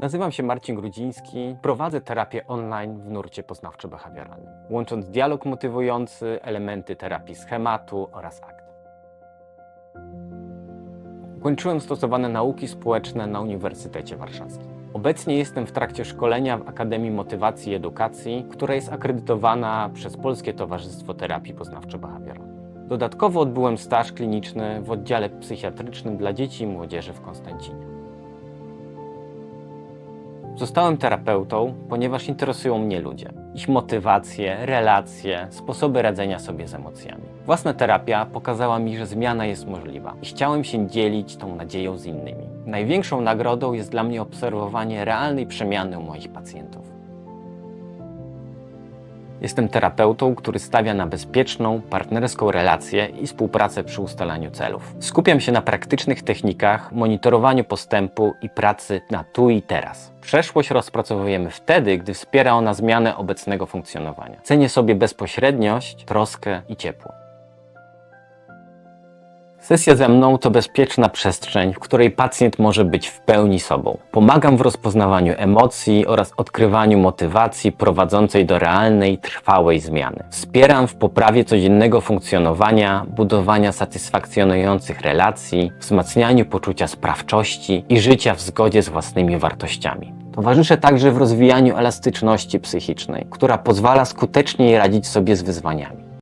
Nazywam się Marcin Grudziński, prowadzę terapię online w nurcie poznawczo-behawioralnym, łącząc dialog motywujący, elementy terapii schematu oraz akt. Ukończyłem stosowane nauki społeczne na Uniwersytecie Warszawskim. Obecnie jestem w trakcie szkolenia w Akademii Motywacji i Edukacji, która jest akredytowana przez Polskie Towarzystwo Terapii Poznawczo-Behawioralnej. Dodatkowo odbyłem staż kliniczny w oddziale psychiatrycznym dla dzieci i młodzieży w Konstancinie. Zostałem terapeutą, ponieważ interesują mnie ludzie, ich motywacje, relacje, sposoby radzenia sobie z emocjami. Własna terapia pokazała mi, że zmiana jest możliwa i chciałem się dzielić tą nadzieją z innymi. Największą nagrodą jest dla mnie obserwowanie realnej przemiany u moich pacjentów. Jestem terapeutą, który stawia na bezpieczną, partnerską relację i współpracę przy ustalaniu celów. Skupiam się na praktycznych technikach, monitorowaniu postępu i pracy na tu i teraz. Przeszłość rozpracowujemy wtedy, gdy wspiera ona zmianę obecnego funkcjonowania. Cenię sobie bezpośredniość, troskę i ciepło. Sesja ze mną to bezpieczna przestrzeń, w której pacjent może być w pełni sobą. Pomagam w rozpoznawaniu emocji oraz odkrywaniu motywacji prowadzącej do realnej, trwałej zmiany. Wspieram w poprawie codziennego funkcjonowania, budowania satysfakcjonujących relacji, wzmacnianiu poczucia sprawczości i życia w zgodzie z własnymi wartościami. Towarzyszę także w rozwijaniu elastyczności psychicznej, która pozwala skuteczniej radzić sobie z wyzwaniami.